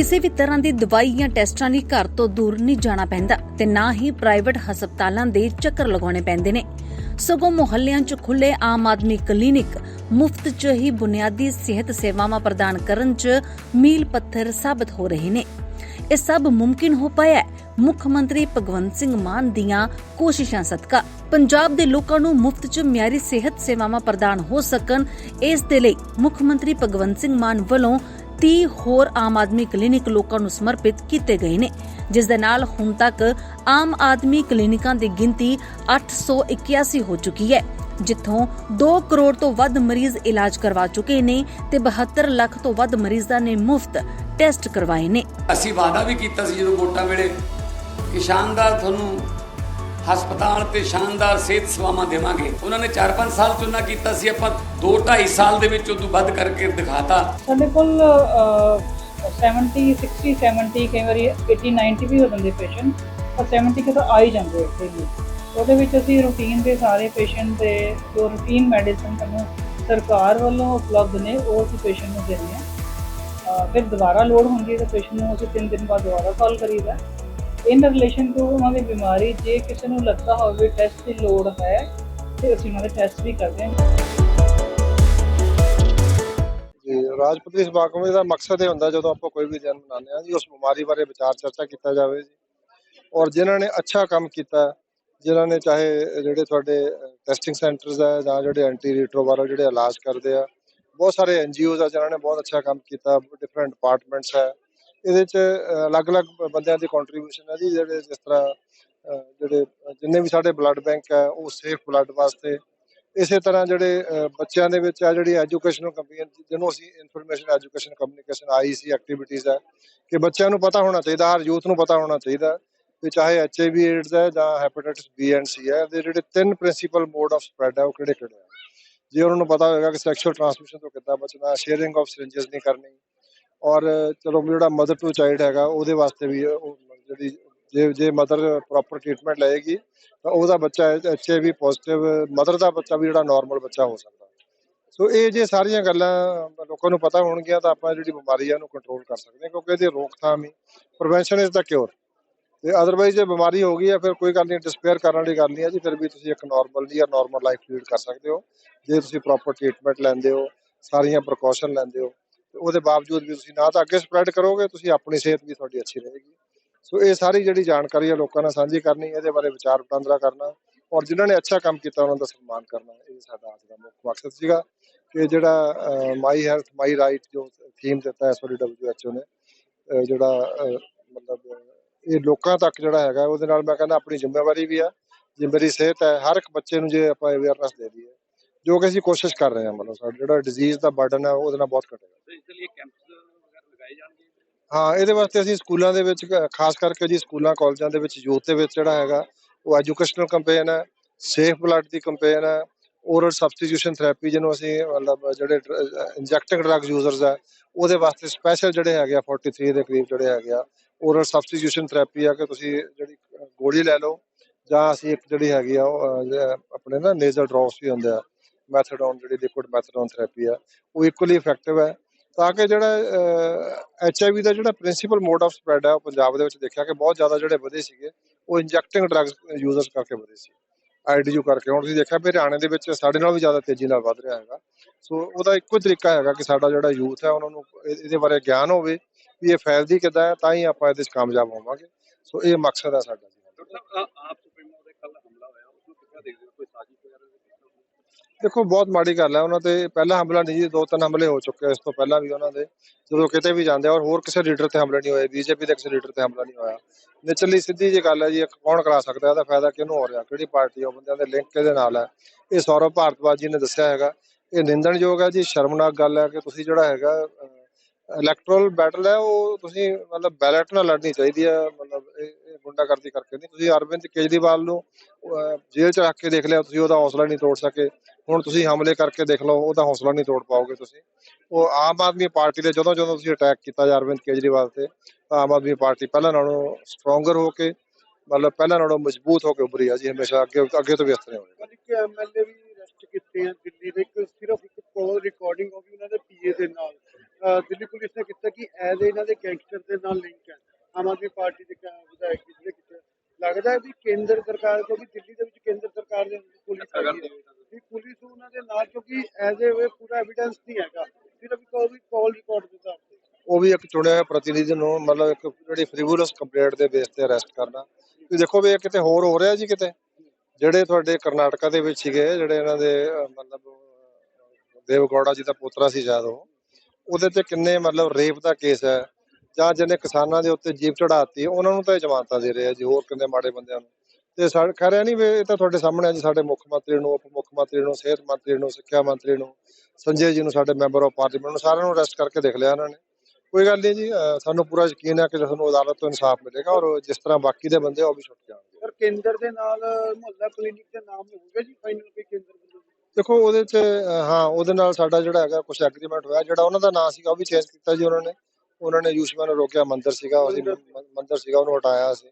ਕਿਸੇ ਵੀ ਤਰ੍ਹਾਂ ਦੀ ਦਵਾਈ ਜਾਂ ਟੈਸਟਾਂ ਲਈ ਘਰ ਤੋਂ ਦੂਰ ਨਹੀਂ ਜਾਣਾ ਪੈਂਦਾ ਤੇ ਨਾ ਹੀ ਪ੍ਰਾਈਵੇਟ ਹਸਪਤਾਲਾਂ ਦੇ ਚੱਕਰ ਲਗਾਉਣੇ ਪੈਂਦੇ ਨੇ। ਸਗੋਂ ਮੁਹੱਲਿਆਂ 'ਚ ਖੁੱਲੇ ਆਮ ਆਦਮੀ ਕਲੀਨਿਕ ਮੁਫਤ 'ਚ ਹੀ ਬੁਨਿਆਦੀ ਸਿਹਤ ਸੇਵਾਵਾਂ ਪ੍ਰਦਾਨ ਕਰਨ 'ਚ ਮੀਲ ਪੱਥਰ ਸਾਬਤ ਹੋ ਰਹੇ ਨੇ। ਇਹ ਸਭ ਮੁਮਕਿਨ ਹੋ ਪਾਇਆ ਹੈ। ਮੁੱਖ ਮੰਤਰੀ ਭਗਵੰਤ ਸਿੰਘ ਮਾਨ ਦੀਆਂ ਕੋਸ਼ਿਸ਼ਾਂ ਸਦਕਾ ਪੰਜਾਬ ਦੇ ਲੋਕਾਂ ਨੂੰ ਮੁਫਤ 'ਚ ਮਿਆਰੀ ਸਿਹਤ ਸੇਵਾਵਾਂ ਪ੍ਰਦਾਨ ਹੋ ਸਕਣ, ਇਸ ਦੇ ਲਈ ਮੁੱਖ ਮੰਤਰੀ ਭਗਵੰਤ ਸਿੰਘ ਮਾਨ ਵੱਲੋਂ 30 ਹੋਰ ਆਮ ਆਦਮੀ ਕਲੀਨਿਕ ਲੋਕਾਂ ਨੂੰ ਸਮਰਪਿਤ ਕੀਤੇ ਗਏ ਨੇ, ਜਿਸ ਦੇ ਨਾਲ ਹੁਣ ਤੱਕ ਆਮ ਆਦਮੀ ਕਲੀਨਿਕਾਂ ਦੀ ਗਿਣਤੀ 881 ਹੋ ਚੁੱਕੀ ਹੈ, ਜਿੱਥੋਂ 2 ਕਰੋੜ ਤੋਂ ਵੱਧ ਮਰੀਜ਼ ਇਲਾਜ ਕਰਵਾ ਚੁੱਕੇ ਨੇ ਤੇ 72 ਲੱਖ ਤੋਂ ਵੱਧ ਮਰੀਜ਼ਾਂ ਨੇ ਮੁਫਤ ਟੈਸਟ ਕਰਵਾਏ ਨੇ। ਅਸੀਂ ਵਾਅਦਾ ਵੀ ਕੀਤਾ ਸੀ ਜਦੋਂ ਵੋਟਾਂ ਵੇਲੇ ਕਿ ਸ਼ਾਨਦਾਰ ਤੁਹਾਨੂੰ ਹਸਪਤਾਲ ਤੇ ਸ਼ਾਨਦਾਰ ਸਿਹਤ ਸੇਵਾਵਾਂ ਦੇਵਾਂਗੇ। ਉਹਨਾਂ ਨੇ 4-5 ਸਾਲ ਚੁਣਾ ਕੀਤਾ ਸੀ ਆਪਾਂ 2-2.5 ਸਾਲ ਦੇ ਵਿੱਚ ਉਦੋਂ ਵੱਧ ਕਰਕੇ ਦਿਖਾਤਾ। ਸਾਡੇ ਕੋਲ ਅਹ, 70 60 70 ਕਈ ਵਾਰੀ 80 90 ਵੀ ਹੋ ਜਾਂਦੇ ਪੇਸ਼ੈਂਟ ਪਰ 70 ਕਿਤੇ ਆ ਹੀ ਜਾਂਦੇ ਇੱਥੇ ਵੀ। ਉਹਦੇ ਵਿੱਚ ਅਸੀਂ ਰੂਟੀਨ ਦੇ ਸਾਰੇ ਪੇਸ਼ੈਂਟ ਦੇ ਜੋ ਰੂਟੀਨ ਮੈਡੀਸਨ ਸਾਨੂੰ ਸਰਕਾਰ ਵੱਲੋਂ ਉਪਲਬਧ ਨੇ ਉਹ ਅਸੀਂ ਪੇਸ਼ੈਂਟ ਨੂੰ ਦਿੰਦੇ ਹਾਂ। ਫਿਰ ਦੁਬਾਰਾ ਲੋੜ ਹੁੰਦੀ ਹੈ ਤਾਂ ਪੇਸ਼ੈਂਟ ਨੂੰ ਅਸੀਂ 3 ਦਿਨ ਬਾਅਦ ਦੁਬਾਰਾ ਕਾਲ ਕਰੀਦਾ। ਇਨ ਰਿਲੇਸ਼ਨ ਟੂ ਉਹਨਾਂ ਦੀ ਬਿਮਾਰੀ ਜੇ ਕਿਸੇ ਨੂੰ ਲੱਗਦਾ ਹੋਵੇ ਟੈਸਟ ਦੀ ਲੋੜ ਹੈ ਤੇ ਅਸੀਂ ਉਹਨਾਂ ਦੇ ਟੈਸਟ ਵੀ ਕਰਦੇ ਹਾਂ ਜੀ ਰਾਜਪੁਤਰੀ ਦਾ ਮਕਸਦ ਇਹ ਹੁੰਦਾ ਜਦੋਂ ਆਪਾਂ ਕੋਈ ਵੀ ਦਿਨ ਮਨਾਉਂਦੇ ਹਾਂ ਜੀ ਉਸ ਬਿਮਾਰੀ ਬਾਰੇ ਵਿਚਾਰ ਚਰਚਾ ਕੀਤਾ ਜਾਵੇ ਜੀ ਔਰ ਜਿਨ੍ਹਾਂ ਨੇ ਅੱਛਾ ਕੰਮ ਕੀਤਾ ਜਿਨ੍ਹਾਂ ਨੇ ਚਾਹੇ ਜਿਹੜੇ ਤੁਹਾਡੇ ਟੈਸਟਿੰਗ ਸੈਂਟਰਸ ਹੈ ਜਾਂ ਜਿਹੜੇ ਐਂਟੀ ਰੀਟਰੋਵਾਇਰਲ ਜਿਹੜੇ ਇਲਾਜ ਕਰਦੇ ਆ ਬਹੁਤ ਸਾਰੇ ਐਨਜੀਓਜ਼ ਆ ਜਿਨ੍ਹਾਂ ਨੇ ਬਹੁਤ ਅੱਛਾ ਕੰਮ ਕੀਤਾ ਡਿਫਰੈਂਟ ਡਿਪਾਰਟਮੈਂਟਸ ਹੈ ਇਹਦੇ ਚ ਅਲੱਗ-ਅਲੱਗ ਬੰਦਿਆਂ ਦੀ ਕੰਟਰੀਬਿਊਸ਼ਨ ਹੈ ਜੀ, ਜਿਹੜੇ ਜਿਸ ਤਰ੍ਹਾਂ ਜਿਹੜੇ ਜਿੰਨੇ ਵੀ ਸਾਡੇ ਬਲੱਡ ਬੈਂਕ ਹੈ, ਉਹ ਸੇਫ ਬਲੱਡ ਵਾਸਤੇ। ਇਸੇ ਤਰ੍ਹਾਂ ਜਿਹੜੇ ਬੱਚਿਆਂ ਦੇ ਵਿੱਚ ਆ ਜਿਹੜੀ ਐਜੂਕੇਸ਼ਨਲ ਕੰਪੇਨ ਜਿਹਨੂੰ ਅਸੀਂ information education communication IC activities ਹੈ, ਕਿ ਬੱਚਿਆਂ ਨੂੰ ਪਤਾ ਹੋਣਾ ਚਾਹੀਦਾ, ਹਰ ਯੂਥ ਨੂੰ ਪਤਾ ਹੋਣਾ ਚਾਹੀਦਾ, ਵੀ ਚਾਹੇ ਐਚਆਈਵੀ ਏਡਜ਼ ਹੈ ਜਾਂ ਹੈਪੇਟਾਈਟਸ ਬੀ ਐਂਡ ਸੀ ਹੈ ਦੇ ਜਿਹੜੇ ਤਿੰਨ ਪ੍ਰਿੰਸੀਪਲ ਮੋਡ ਆਫ ਸਪਰੈਡ ਹੈ, ਉਹ ਕਿਹੜੇ ਕਿਹੜੇ ਆ ਜੇ ਉਹਨਾਂ ਨੂੰ ਪਤਾ ਹੋਵੇਗਾ ਕਿ ਸੈਕਸ਼ੂਅਲ ਟ੍ਰਾਂਸਮਿਸ਼ਨ ਤੋਂ ਕਿੱਦਾਂ ਬਚਣਾ ਸ਼ੇਅਰਿੰਗ ਆਫ ਸਿਰਿੰਜਸ ਨਹੀਂ ਕਰਨੀ ਔਰ ਚਲੋ ਜਿਹੜਾ ਮਦਰ ਟੂ ਚਾਈਲਡ ਹੈਗਾ, ਉਹਦੇ ਵਾਸਤੇ ਵੀ ਉਹ ਜਿਹੜੀ, ਜੇ ਜੇ ਮਦਰ ਪ੍ਰੋਪਰ ਟ੍ਰੀਟਮੈਂਟ ਲਏਗੀ, ਤਾਂ ਉਹਦਾ ਬੱਚਾ ਐਚਆਈਵੀ ਪੋਜ਼ਿਟਿਵ ਮਦਰ ਦਾ ਬੱਚਾ ਵੀ ਜਿਹੜਾ ਨਾਰਮਲ ਬੱਚਾ ਹੋ ਸਕਦਾ। ਸੋ ਇਹ ਜੇ ਸਾਰੀਆਂ ਗੱਲਾਂ ਲੋਕਾਂ ਨੂੰ ਪਤਾ ਹੋਣਗੀਆਂ, ਤਾਂ ਆਪਾਂ ਜਿਹੜੀ ਬਿਮਾਰੀ ਆ ਉਹਨੂੰ ਕੰਟਰੋਲ ਕਰ ਸਕਦੇ ਹਾਂ, ਕਿਉਂਕਿ ਇਹਦੀ ਰੋਕਥਾਮ ਹੀ ਪ੍ਰੀਵੈਂਸ਼ਨ ਇਜ਼ ਦਾ ਕਿਉਰ ਤੇ ਅਦਰਵਾਈਜ਼ ਜੇ ਬਿਮਾਰੀ ਹੋ ਗਈ ਹੈ, ਫਿਰ ਕੋਈ ਗੱਲ ਨਹੀਂ ਡਿਸਪੇਅਰ ਕਰਨ ਵਾਲੀ ਗੱਲ ਨਹੀਂ ਹੈ ਜੀ, ਫਿਰ ਵੀ ਤੁਸੀਂ ਇੱਕ ਨਾਰਮਲ ਆ ਨਾਰਮਲ ਲਾਈਫ ਲੀਡ ਕਰ ਸਕਦੇ ਹੋ। ਜੇ ਤੁਸੀਂ ਪ੍ਰੋਪਰ ਟ੍ਰੀਟਮੈਂਟ ਲੈਂਦੇ ਹੋ, ਸਾਰੀਆਂ ਪ੍ਰੀਕਾਸ਼ਨ ਲੈਂਦੇ ਹੋ ਉਹਦੇ ਬਾਵਜੂਦ ਵੀ ਤੁਸੀਂ ਨਾ ਤਾਂ ਅੱਗੇ ਸਪਰੈਡ ਕਰੋਗੇ, ਤੁਸੀਂ ਆਪਣੀ ਸਿਹਤ ਵੀ ਤੁਹਾਡੀ ਅੱਛੀ ਰਹੇਗੀ। ਸੋ ਇਹ ਸਾਰੀ ਜਿਹੜੀ ਜਾਣਕਾਰੀ ਹੈ ਲੋਕਾਂ ਨਾਲ ਸਾਂਝੀ ਕਰਨੀ, ਇਹਦੇ ਬਾਰੇ ਵਿਚਾਰ ਵਟਾਂਦਰਾ ਕਰਨਾ ਔਰ ਜਿਨ੍ਹਾਂ ਨੇ ਅੱਛਾ ਕੰਮ ਕੀਤਾ ਉਹਨਾਂ ਦਾ ਸਨਮਾਨ ਕਰਨਾ, ਇਹ ਸਾਡਾ ਅੱਜ ਦਾ ਮੁੱਖ ਮਕਸਦ ਸੀਗਾ ਕਿ ਜਿਹੜਾ ਮਾਈ ਹੈਲਥ ਮਾਈ ਰਾਈਟ ਜੋ ਥੀਮ ਦਿੱਤਾ ਹੈ ਸੋਰੀ ਡਬਲਯੂਐਚਓ ਨੇ ਜਿਹੜਾ ਮਤਲਬ ਇਹ ਲੋਕਾਂ ਤੱਕ ਜਿਹੜਾ ਹੈਗਾ, ਉਹਦੇ ਨਾਲ ਮੈਂ ਕਹਿੰਦਾ ਆਪਣੀ ਜ਼ਿੰਮੇਵਾਰੀ ਵੀ ਆ, ਜੇ ਮੇਰੀ ਸਿਹਤ ਹੈ, ਹਰ ਇੱਕ ਬੱਚੇ ਨੂੰ ਜੇ ਆਪਾਂ ਅਵੇਅਰਨੈਸ ਦੇ ਦਈਏ ਜੋ ਕਿ ਅਸੀਂ ਕੋਸ਼ਿਸ਼ ਕਰ ਰਹੇ ਹਾਂ ਮਤਲਬ ਸਾਡਾ ਜਿਹੜਾ ਡਿਜ਼ੀਜ਼ ਦਾ ਬਰਡਨ ਹੈ ਉਹਦੇ ਨਾਲ ਬਹੁਤ ਘਟੇਗਾ। ਇਸ ਲਈ ਕੈਂਪਸ ਵਗੈਰਾ ਲਗਾਏ ਜਾਣਗੇ? ਹਾਂ ਇਹਦੇ ਵਾਸਤੇ ਅਸੀਂ ਸਕੂਲਾਂ ਦੇ ਵਿੱਚ ਖਾਸ ਕਰਕੇ ਜੀ ਸਕੂਲਾਂ ਕਾਲਜਾਂ ਦੇ ਵਿੱਚ ਯੂਥ ਦੇ ਵਿੱਚ ਜਿਹੜਾ ਹੈਗਾ ਉਹ ਐਜੂਕੇਸ਼ਨਲ ਕੈਂਪੇਨ ਹੈ ਸੇਫ ਬਲੱਡ ਦੀ ਕੈਂਪੇਨ ਹੈ ਓਰਲ ਸਬਸਟੀਟਿਊਸ਼ਨ ਥੈਰੇਪੀ ਜਿਹਨੂੰ ਅਸੀਂ ਮਤਲਬ ਜਿਹੜੇ ਇੰਜੈਕਟਿੰਗ ਡਰੱਗ ਯੂਜ਼ਰਸ ਹੈ ਉਹਦੇ ਵਾਸਤੇ ਸਪੈਸ਼ਲ ਜਿਹੜੇ ਹੈਗੇ ਆ 43 ਦੇ ਕਰੀਬ ਜਿਹੜੇ ਹੈਗੇ ਆ ਓਰਲ ਸਬਸਟੀਟਿਊਸ਼ਨ ਥੈਰੇਪੀ ਆ ਕਿ ਤੁਸੀਂ ਜਿਹੜੀ ਗੋਲੀ ਲੈ ਲਓ ਜਾਂ ਅਸੀਂ ਇੱਕ ਜਿਹੜੀ ਹੈਗੀ ਆ ਉਹ, ਆਪਣੇ ਨਾ ਨੇਜ਼ਲ ਡ੍ਰੌਪਸ ਵੀ ਹੁੰਦੇ ਆ ਮੈਥਡੋਨ ਜਿਹੜੀ ਲਿਕੁਇਡ ਮੈਥਡੋਨ ਥੈਰੇਪੀ ਆ, ਉਹ ਇਕੁਅਲੀ ਇਫੈਕਟਿਵ ਹੈ। ਤਾਂ ਕਿ ਜਿਹੜਾ ਐਚਆਈਵੀ ਦਾ ਜਿਹੜਾ ਪ੍ਰਿੰਸੀਪਲ ਮੋਡ ਆਫ ਸਪਰੈਡ ਹੈ ਉਹ ਪੰਜਾਬ ਦੇ ਵਿੱਚ ਦੇਖਿਆ ਕਿ ਬਹੁਤ ਜ਼ਿਆਦਾ ਜਿਹੜੇ ਵਧੇ ਸੀਗੇ, ਉਹ ਇੰਜੈਕਟਿੰਗ ਡਰੱਗਸ ਯੂਜ਼ਰਸ ਕਰਕੇ ਵਧੇ ਸੀ। ਆਈਡੀਯੂ ਕਰਕੇ। ਹੁਣ ਤੁਸੀਂ ਦੇਖਿਆ ਵੀ ਹਰਿਆਣੇ ਦੇ ਵਿੱਚ ਸਾਡੇ ਨਾਲ ਵੀ ਜ਼ਿਆਦਾ ਤੇਜ਼ੀ ਨਾਲ ਵੱਧ ਰਿਹਾ ਹੈਗਾ। ਸੋ ਉਹਦਾ ਇੱਕੋ ਹੀ ਤਰੀਕਾ ਹੈਗਾ ਕਿ ਸਾਡਾ ਜਿਹੜਾ ਯੂਥ ਹੈ, ਉਹਨਾਂ ਨੂੰ ਇਹ- ਇਹਦੇ ਬਾਰੇ ਗਿਆਨ ਹੋਵੇ ਵੀ ਇਹ ਫੈਲਦੀ ਕਿੱਦਾਂ ਹੈ, ਤਾਂ ਹੀ ਆਪਾਂ ਇਹਦੇ 'ਚ ਕਾਮਯਾਬ ਹੋਵਾਂਗੇ। ਸੋ ਇਹ ਮਕਸਦ ਹੈ ਸਾਡਾ। ਆਪ ਸੁਪਰੀਮੋ ਦੇ ਕੱਲ ਹਮਲਾ ਹੋਇਆ ਉਸ ਨੂੰ ਕਿੱਦਾਂ ਦੇਖਦੇ ਹੋ ਕੋਈ ਸਾਜ਼ਿਸ਼ ਵਗੈਰਾ ਦੇ ਦੇਖੋ, ਬਹੁਤ ਮਾੜੀ ਗੱਲ ਹੈ। ਉਹਨਾਂ ਤੇ ਪਹਿਲਾ ਹਮਲਾ ਨਹੀਂ ਜੀ, ਦੋ ਤਿੰਨ ਹਮਲੇ ਹੋ ਚੁੱਕੇ ਇਸ ਤੋਂ ਪਹਿਲਾਂ ਵੀ ਉਹਨਾਂ ਦੇ। ਜਦੋਂ ਕਿਤੇ ਵੀ ਜਾਂਦੇ ਆ ਔਰ ਹੋਰ ਕਿਸੇ ਲੀਡਰ ਤੇ ਹਮਲਾ ਨਹੀਂ ਹੋਇਆ, ਬੀਜੇਪੀ ਦੇ ਕਿਸੇ ਲੀਡਰ ਤੇ ਹਮਲਾ ਨਹੀਂ ਹੋਇਆ। ਨਿਚਲੀ ਸਿੱਧੀ ਜੀ ਗੱਲ ਹੈ ਜੀ ਕੌਣ ਕਰਾ ਸਕਦਾ, ਇਹਦਾ ਫਾਇਦਾ ਕਿਹਨੂੰ ਹੋ ਰਿਹਾ? ਕਿਹੜੀ ਪਾਰਟੀ ਉਹ ਬੰਦਿਆਂ ਦੇ ਲਿੰਕ ਕਿਹਦੇ ਨਾਲ ਹੈ? ਇਹ ਸੌਰਵ ਭਾਰਤਵਾਜ ਜੀ ਨੇ ਦੱਸਿਆ ਹੈਗਾ। ਇਹ ਨਿੰਦਣਯੋਗ ਹੈ ਜੀ, ਸ਼ਰਮਨਾਕ ਗੱਲ ਹੈ ਕਿ ਤੁਸੀਂ ਜਿਹੜਾ ਹੈਗਾ ਇਲੈਕਟਰਲ ਬੈਟਲ ਹੈ, ਉਹ ਤੁਸੀਂ ਮਤਲਬ ਬੈਲਟ ਨਾਲ ਲੜਨੀ ਚਾਹੀਦੀ ਹੈ, ਮਤਲਬ ਇਹ ਗੁੰਡਾਗਰਦੀ ਕਰਕੇ ਨਹੀਂ। ਤੁਸੀਂ ਅਰਵਿੰਦ ਕੇਜਰੀਵਾਲ ਨੂੰ ਜੇਲ੍ਹ 'ਚ ਰੱਖ ਕੇ ਦੇਖ ਲਿਆ, ਤੁਸੀਂ ਉਹਦਾ ਹੌਸਲਾ ਨਹੀਂ ਤੋੜ ਸਕੇ। ਹੁਣ ਤੁਸੀਂ ਹਮਲੇ ਕਰਕੇ ਦੇਖ ਲਓ, ਉਹਦਾ ਹੌਸਲਾ ਨਹੀਂ ਤੋੜ ਪਾਓਗੇ ਤੁਸੀਂ। ਉਹ ਆਮ ਆਦਮੀ ਪਾਰਟੀ ਦੇ ਜਦੋਂ ਜਦੋਂ ਤੁਸੀਂ ਅਟੈਕ ਕੀਤਾ ਜੀ ਅਰਵਿੰਦ ਕੇਜਰੀਵਾਲ ਤੇ ਆਮ ਆਦਮੀ ਪਾਰਟੀ ਪਹਿਲਾਂ ਨਾਲੋਂ ਸਟਰੋਂਗਰ ਹੋ ਕੇ, ਮਤਲਬ ਪਹਿਲਾਂ ਨਾਲੋਂ ਮਜ਼ਬੂਤ ਹੋ ਕੇ ਉੱਭਰੀ ਆ ਜੀ ਹਮੇਸ਼ਾ, ਅੱਗੇ ਅੱਗੇ ਤੋਂ ਵੀ ਇਸ ਤਰ੍ਹਾਂ ਹੀ ਐਮਐਲਏ ਵੀ ਅਰੈਸਟ ਕੀਤੇ ਆ ਦਿੱਲੀ ਦੇ ਸਿਰਫ ਇੱਕ ਕਾਲ ਰਿਕਾਰਡਿੰਗ ਹੋ ਗਈ ਉਹਨਾਂ ਦੇ ਪੀਏ ਦੇ ਨਾਲ। ਦਿੱਲੀ ਪੁਲਿਸ ਨੇ ਕੀਤਾ ਕਿ ਐਜ਼ ਇਹਨਾਂ ਦੇ ਗੈਂਗਸਟਰ ਦੇ ਨਾਲ ਲਿੰਕ ਹੈ। ਆਮ ਆਦਮੀ ਪਾਰਟੀ ਦੇ ਵਿਧਾਇਕ ਜੀ ਨੇ ਲੱਗਦਾ ਹੈ ਵੀ ਕੇਂਦਰ ਸਰਕਾਰ, ਕਿਉਂਕਿ ਦਿੱਲੀ ਦੇ ਵਿੱਚ ਕੇਂਦਰ ਸਰਕਾਰ ਦੇ ਪੁਲਿਸ ਹੈਗੀ ਹੈ। ਵੀ ਪੁਲਿਸ ਉਹਨਾਂ ਦੇ ਨਾਲ, ਕਿਉਂਕਿ ਐਜ਼ ਏ ਪੂਰਾ ਐਵੀਡੈਂਸ ਨਹੀਂ ਹੈਗਾ। ਸਿਰਫ ਕੋਈ ਵੀ ਕਾਲ ਰਿਕਾਰਡ ਦੇ ਉਹ ਵੀ ਇੱਕ ਚੁਣਿਆ ਹੋਇਆ ਨੂੰ, ਮਤਲਬ ਇੱਕ ਜਿਹੜੀ ਫ੍ਰੀਵੂਲਸ ਕੰਪਲੇਂਟ ਦੇ ਬੇਸ ਤੇ ਅਰੈਸਟ ਕਰਨਾ। ਤੁਸੀਂ ਦੇਖੋ ਵੀ ਇਹ ਕਿਤੇ ਹੋਰ ਹੋ ਰਿਹਾ ਜੀ ਕਿਤੇ? ਜਿਹੜੇ ਤੁਹਾਡੇ ਕਰਨਾਟਕਾ ਦੇ ਵਿੱਚ ਸੀਗੇ, ਜਿਹੜੇ ਇਹਨਾਂ ਦੇ ਮਤਲਬ ਦੇਵਗੌੜਾ ਜੀ ਦਾ ਪੋਤਰਾ ਸੀ ਸ਼ਾਇਦ ਉਹ ਉਹਦੇ ਤੇ ਕਿੰਨੇ ਮਤਲਬ ਰੇਪ ਦਾ ਕੇਸ ਹੈ, ਜਾਂ ਜਿਹਨੇ ਕਿਸਾਨਾਂ ਦੇ ਉੱਤੇ ਜੀਪ ਚੜਾਤੀ ਉਹਨਾਂ ਨੂੰ ਤਾਂ ਇਹ ਜ਼ਮਾਨਤਾਂ ਦੇ ਰਹੇ ਆ ਜੀ, ਹੋਰ ਕਿੰਨੇ ਮਾੜੇ ਬੰਦਿਆਂ ਨੂੰ। ਤੇ ਸਾ ਕਹਿ ਰਿਹਾ ਨਹੀਂ ਵੀ ਇਹ ਤਾਂ ਤੁਹਾਡੇ ਸਾਹਮਣੇ ਆ ਜੀ, ਸਾਡੇ ਮੁੱਖ ਮੰਤਰੀ ਨੂੰ, ਉਪ ਮੁੱਖ ਮੰਤਰੀ ਨੂੰ, ਸਿਹਤ ਮੰਤਰੀ ਨੂੰ, ਸਿੱਖਿਆ ਮੰਤਰੀ ਨੂੰ, ਸੰਜੇ ਜੀ ਨੂੰ ਸਾਡੇ ਮੈਂਬਰ ਆਫ ਪਾਰਲੀਮੈਂਟ ਨੂੰ, ਸਾਰਿਆਂ ਨੂੰ ਅਰੈਸਟ ਕਰਕੇ ਦੇਖ ਲਿਆ ਇਹਨਾਂ ਨੇ। ਕੋਈ ਗੱਲ ਨਹੀਂ ਜੀ ਸਾਨੂੰ ਪੂਰਾ ਯਕੀਨ ਹੈ ਕਿ ਸਾਨੂੰ ਅਦਾਲਤ ਤੋਂ ਇਨਸਾਫ ਮਿਲੇਗਾ ਔਰ ਜਿਸ ਤਰ੍ਹਾਂ ਬਾਕੀ ਦੇ ਬੰਦੇ ਉਹ ਵੀ ਛੁੱਟ ਜਾਣਗੇ। ਪਰ ਕੇਂਦਰ ਦੇ ਨਾਲ ਮੁਹੱਲਾ ਕਲੀਨਿਕ ਦੇ ਨਾਮ ਹੋਊਗਾ ਜੀ, ਫਾਈਨਲ ਕੋਈ ਕੇਂਦਰ ਦੇਖੋ ਉਹਦੇ ਚ ਅਹ, ਹਾਂ ਉਹਦੇ ਨਾਲ ਸਾਡਾ ਜਿਹੜਾ ਹੈਗਾ ਕੁਝ ਐਗਰੀਮੈਂਟ ਹੋਇਆ ਜਿਹੜਾ ਉਹਨਾਂ ਦਾ ਨਾਂ ਸੀਗਾ ਉਹ ਵੀ ਚੇਂਜ ਕੀਤਾ ਜੀ ਉਹਨਾਂ ਨੇ। ਉਹਨਾਂ ਨੇ ਯੂਸ਼ਮਾ ਨੂੰ ਰੋਕਿਆ ਮੰਦਰ ਸੀਗਾ ਅਸੀਂ ਮ- ਮੰਦਰ ਸੀਗਾ ਉਹਨੂੰ ਹਟਾਇਆ ਸੀ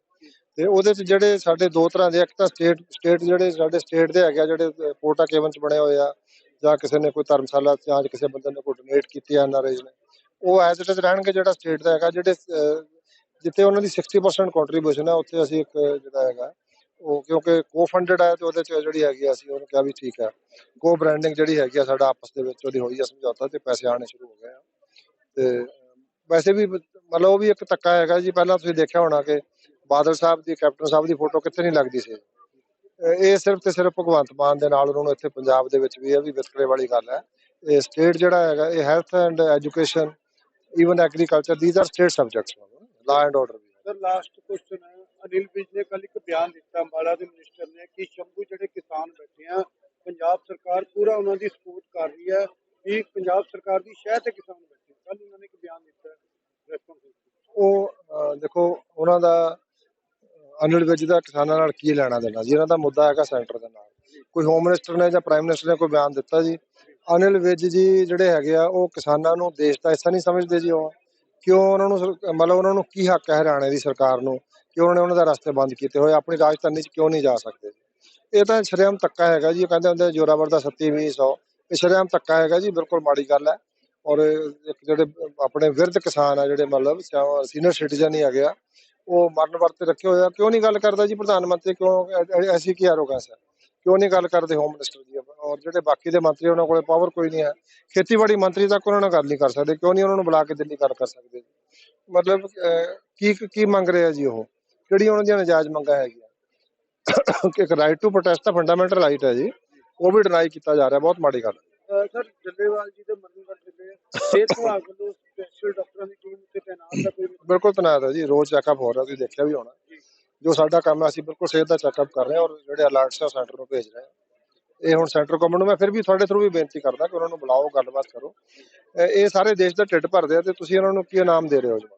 ਤੇ ਉਹਦੇ ਚ ਜਿਹੜੇ ਸਾਡੇ ਦੋ ਤਰ੍ਹਾਂ ਦੇ ਇੱਕ ਤਾਂ ਸਟੇਟ ਸਟੇਟ ਜਿਹੜੇ ਸਾਡੇ ਸਟੇਟ ਦੇ ਹੈਗੇ ਆ ਜਿਹੜੇ ਪੋਰਟਾ ਕੇਵਨ ਚ ਬਣੇ ਹੋਏ ਆ ਜਾਂ ਕਿਸੇ ਨੇ ਕੋਈ ਧਰਮਸ਼ਾਲਾ ਜਾਂ ਕਿਸੇ ਬੰਦੇ ਨੇ ਕੋਈ ਡੋਨੇਟ ਕੀਤੀ ਆ ਐਨਆਰਆਈਜ਼ ਨੇ ਉਹ ਐਜ਼ ਇਟ ਇਜ਼ ਰਹਿਣਗੇ ਜਿਹੜਾ ਸਟੇਟ ਦਾ ਹੈਗਾ ਜਿਹੜੇ ਅਹ, ਜਿੱਥੇ ਉਹਨਾਂ ਦੀ 60% ਕੰਟਰੀਬਿਊਸ਼ਨ ਹੈ ਉੱਥੇ ਅਸੀਂ ਇੱਕ ਜਿਹੜਾ ਹੈਗਾ ਉਹ ਕਿਉਂਕਿ ਕੋ ਫੰਡਡ ਹੈ ਤੇ ਉਹਦੇ ਚ ਜਿਹੜੀ ਹੈਗੀ ਆ ਅਸੀਂ ਉਹਨੂੰ ਕਿਹਾ ਵੀ ਠੀਕ ਹੈ। ਕੋ ਬ੍ਰਾਂਡਿੰਗ ਜਿਹੜੀ ਹੈਗੀ ਆ ਸਾਡਾ ਆਪਸ ਦੇ ਵਿੱਚ ਉਹਦੀ ਹੋਈ ਆ ਸਮਝੌਤਾ ਤੇ ਪੈਸੇ ਆਣੇ ਸ਼ੁਰੂ ਹੋ ਗਏ ਆ। ਤੇ ਵੈਸੇ ਵੀ ਮਤਲਬ ਉਹ ਵੀ ਇੱਕ ਧੱਕਾ ਹੈਗਾ ਜੀ, ਪਹਿਲਾਂ ਤੁਸੀਂ ਦੇਖਿਆ ਹੋਣਾ ਕਿ ਬਾਦਲ ਸਾਹਿਬ ਦੀ, ਕੈਪਟਨ ਸਾਹਿਬ ਦੀ ਫੋਟੋ ਕਿੱਥੇ ਨਹੀਂ ਲੱਗਦੀ ਸੀ। ਇਹ ਸਿਰਫ ਤੇ ਸਿਰਫ ਭਗਵੰਤ ਮਾਨ ਦੇ ਨਾਲ ਉਹਨਾਂ ਨੂੰ ਇੱਥੇ ਪੰਜਾਬ ਦੇ ਵਿੱਚ ਵੀ ਇਹ ਵੀ ਵਿਤਕਰੇ ਵਾਲੀ ਗੱਲ ਹੈ। ਇਹ ਸਟੇਟ ਜਿਹੜਾ ਹੈਗਾ, ਇਹ health and education even agriculture these are state subjects law and order sir last question ਹੈ। ਅਨਿਲ ਵਿਜ ਨੇ ਕੱਲ ਇੱਕ ਬਿਆਨ ਦਿੱਤਾ ਅੰਬਾਲਾ ਦੇ ਮਿਨਿਸਟਰ ਨੇ ਕਿ ਸ਼ੰਭੂ ਜਿਹੜੇ ਕਿਸਾਨ ਬੈਠੇ ਆ, ਪੰਜਾਬ ਸਰਕਾਰ ਪੂਰਾ ਉਹਨਾਂ ਦੀ ਸਪੋਰਟ ਕਰ ਰਹੀ ਹੈ ਕਿ ਪੰਜਾਬ ਸਰਕਾਰ ਦੀ ਸ਼ਹਿ ਤੇ ਕਿਸਾਨ ਬੈਠੇ ਕੱਲ ਉਹਨਾਂ ਨੇ ਇੱਕ ਬਿਆਨ ਦਿੱਤਾ ਉਹ ਦੇਖੋ, ਉਹਨਾਂ ਦਾ ਅਨਿਲ ਵਿਜ ਦਾ ਕਿਸਾਨਾਂ ਨਾਲ ਕੀ ਲੈਣਾ ਦੇਣਾ ਜੀ? ਇਹਨਾਂ ਦਾ ਮੁੱਦਾ ਹੈਗਾ ਸੈਂਟਰ ਦੇ ਨਾਲ। ਕੋਈ ਹੋਮ ਮਿਨਿਸਟਰ ਨੇ ਜਾਂ ਪ੍ਰਾਈਮ ਮਿਨਿਸਟਰ ਨੇ ਕੋਈ ਬਿਆਨ ਦਿੱਤਾ ਜੀ? ਅਨਿਲ ਵਿਜ ਜੀ ਜਿਹੜੇ ਹੈਗੇ ਆ, ਉਹ ਕਿਸਾਨਾਂ ਨੂੰ ਦੇਸ਼ ਦਾ ਹਿੱਸਾ ਨਹੀਂ ਸਮਝਦੇ ਜੀ ਉਹ। ਕਿਉਂ ਉਹਨਾਂ ਨੂੰ ਸਰ- ਮਤਲਬ ਉਹਨਾਂ ਨੂੰ ਕੀ ਹੱਕ ਹੈ ਹਰਿਆਣੇ ਦੀ ਸਰਕਾਰ ਨੂੰ? ਕਿ ਉਹਨਾਂ ਨੇ ਉਹਨਾਂ ਦਾ ਰਸਤੇ ਬੰਦ ਕੀਤੇ ਹੋਏ? ਆਪਣੀ ਰਾਜਧਾਨੀ 'ਚ ਕਿਉਂ ਨਹੀਂ ਜਾ ਸਕਦੇ? ਇਹ ਤਾਂ ਸ਼ਰੇਆਮ ਧੱਕਾ ਹੈਗਾ ਜੀ। ਉਹ ਕਹਿੰਦੇ ਹੁੰਦੇ ਜੋਰਾਵਰ ਦਾ ਸੱਤੀ ਵੀਹ ਸੌ। ਇਹ ਸ਼ਰੇਆਮ ਧੱਕਾ ਹੈਗਾ ਜੀ, ਬਿਲਕੁਲ ਮਾੜੀ ਗੱਲ ਹੈ। ਔਰ ਇੱਕ ਜਿਹੜੇ ਆਪਣੇ ਵਿਰਧ ਕਿਸਾਨ ਆ, ਜਿਹੜੇ ਮਤਲਬ ਸੀਨੀਅਰ ਸਿਟੀਜ਼ਨ ਹੀ ਹੈਗੇ ਆ, ਉਹ ਮਰਨ ਵਰਤੇ ਰੱਖੇ ਹੋਏ ਆ। ਕਿਉਂ ਨਹੀਂ ਗੱਲ ਕਰਦਾ ਜੀ ਪ੍ਰਧਾਨ ਮੰਤਰੀ? ਕਿਉਂ ਐ- ਐ- ਐਸੀ ਕੀ ਆਰੋਗੈਂਸ ਹੈ? ਕਿਉਂ ਨਹੀਂ ਗੱਲ ਕਰਦੇ ਹੋਮ ਮਿਨਿਸਟਰ ਜੀ ਔਰ ਜਿਹੜੇ ਬਾਕੀ ਦੇ ਮੰਤਰੀ ਉਹਨਾਂ ਕੋਲੇ ਪਾਵਰ ਕੋਈ ਨਹੀਂ ਹੈ। ਖੇਤੀਬਾੜੀ ਮੰਤਰੀ ਤੱਕ ਉਹਨਾਂ ਨਾਲ ਗੱਲ ਨਹੀਂ ਕਰ ਸਕਦੇ ਕਿਉਂ ਨਹੀਂ ਉਹਨਾਂ ਨੂੰ ਬੁਲਾ ਕੇ ਦਿੱਲੀ ਗੱਲ ਕਰ ਸਕਦੇ? ਮਤਲਬ ਕੀ ਕੀ ਮੰਗ ਰਹੇ ਆ ਜੀ ਉਹ? ਕਿਹੜੀ ਉਹਨਾਂ ਦੀਆਂ ਨਜਾਇਜ਼ ਮੰਗਾਂ ਹੈਗੀਆਂ? ਕਿ ਇੱਕ ਰਾਈਟ ਟੂ ਪ੍ਰੋਟੈਸਟ ਦਾ ਫੰਡਾਮੈਂਟਲ ਰਾਈਟ ਹੈ ਜੀ। ਉਹ ਵੀ ਡਿਨਾਈ ਕੀਤਾ ਜਾ ਰਿਹਾ ਬਹੁਤ ਮਾੜੀ ਗੱਲ। ਸਰ ਜੱਲੇਵਾਲ ਜੀ ਦੇ ਚੱਲੇ ਆ ਸਿਹਤ ਵਿਭਾਗ ਵੱਲੋਂ ਸਪੈਸ਼ਲ ਡਾਕਟਰਾਂ ਦੀ ਟੀਮ ਉੱਤੇ ਤਾਇਨਾਤ ਦਾ ਕੋਈ? ਬਿਲਕੁਲ ਤਨਾਤ ਹੈ ਜੀ ਰੋਜ਼ ਚੈੱਕਅਪ ਹੋ ਰਿਹਾ ਤੁਸੀਂ ਦੇਖਿਆ ਵੀ ਹੋਣਾ। ਜੋ ਸਾਡਾ ਕੰਮ ਹੈ ਅਸੀਂ ਬਿਲਕੁਲ ਸਿਹਤ ਦਾ ਚੈੱਕਅਪ ਕਰ ਰਹੇ ਹਾਂ ਔਰ ਜਿਹੜੇ ਅਲਰਟਸ ਆ ਸੈਂਟਰ ਨੂੰ ਭੇਜ ਰਹੇ ਹਾਂ। ਇਹ ਹੁਣ ਸੈਂਟਰ ਗਵਰਨਮੈਂਟ ਨੂੰ ਮੈਂ ਫਿਰ ਵੀ ਤੁਹਾਡੇ ਥਰੂ ਵੀ ਬੇਨਤੀ ਕਰਦਾ ਕਿ ਉਹਨਾਂ ਨੂੰ ਬੁਲਾਓ, ਗੱਲਬਾਤ ਕਰੋ। ਇਹ ਸਾਰੇ ਦੇਸ਼ ਦਾ ਢਿੱਡ ਭਰਦੇ ਆ ਤੇ ਤੁਸੀਂ ਉਹਨਾਂ ਨੂੰ ਕੀ ਇਨਾਮ ਦੇ ਰਹੇ ਹੋ ਜੀ?